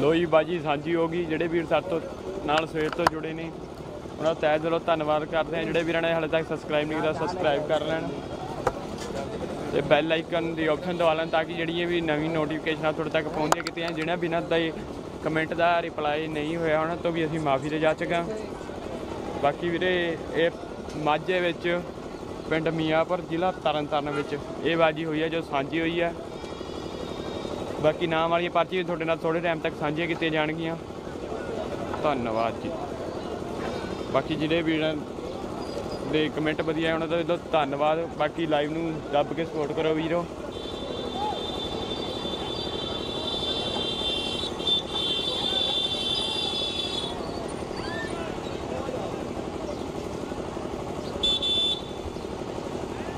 ਲੋਈ ਬਾਜੀ ਸਾਂਝੀ ਹੋ ਗਈ, ਜਿਹੜੇ ਵੀਰ ਸਾਡੇ ਤੋਂ ਨਾਲ ਸਵੇਰ ਤੋਂ ਜੁੜੇ ਨੇ। ਉਹਨਾਂ ਦਾ ਤਹਿ ਦਿਲੋਂ ਧੰਨਵਾਦ ਕਰਦੇ ਹਾਂ। ਜਿਹੜੇ ਵੀਰਾਂ ਨੇ ਹਾਲੇ ਤੱਕ ਸਬਸਕ੍ਰਾਈਬ ਨਹੀਂ ਕੀਤਾ ਸਬਸਕ੍ਰਾਈਬ ਕਰ ਲੈਣ। ਤੇ ਬੈਲ ਆਈਕਨ ਦੀ ਆਪਸ਼ਨ ਦਬਾ ਲੈਣ ਤਾਂ ਕਿ ਜਿਹੜੀਆਂ ਵੀ ਨਵੀਂ ਨੋਟੀਫਿਕੇਸ਼ਨਾਂ ਤੁਹਾਡੇ ਤੱਕ ਪਹੁੰਚੇ ਕੀਤੀਆਂ ਜਿਹੜਿਆਂ ਬਿਨਾਂ ਦਾ ਕਮੈਂਟ ਦਾ ਰਿਪਲਾਈ ਨਹੀਂ ਹੋਇਆ, ਉਹਨਾਂ ਤੋਂ ਵੀ ਅਸੀਂ ਮਾਫੀ ਦੇ ਜਾਚਕ ਹਾਂ ਬਾਕੀ ਵੀਰੇ, ਇਹ ਮਾਝੇ ਵਿੱਚ, ਪਿੰਡ ਮੀਆਂਪੁਰ ਜ਼ਿਲ੍ਹਾ ਤਰਨਤਾਰਨ ਵਿੱਚ ਇਹ ਬਾਜੀ ਹੋਈ ਹੈ, ਜੋ ਸਾਂਝੀ ਹੋਈ ਹੈ। ਬਾਕੀ ਨਾਮ ਵਾਲੀਆਂ ਪਰਚੀਆਂ ਤੁਹਾਡੇ ਨਾਲ ਥੋੜੇ ਟਾਈਮ ਤੱਕ ਸਾਂਝੀਆਂ ਕੀਤੀਆਂ ਜਾਣਗੀਆਂ। ਧੰਨਵਾਦ ਜੀ। ਬਾਕੀ ਜਿਹੜੇ ਵੀਰਾਂ ਦੇ ਕਮੈਂਟ ਵਧੀਆ ਉਹਨਾਂ ਦਾ ਦਿਲੋਂ ਧੰਨਵਾਦ। ਬਾਕੀ ਲਾਈਵ ਨੂੰ ਦੱਬ ਕੇ ਸਪੋਰਟ ਕਰੋ ਵੀਰੋ।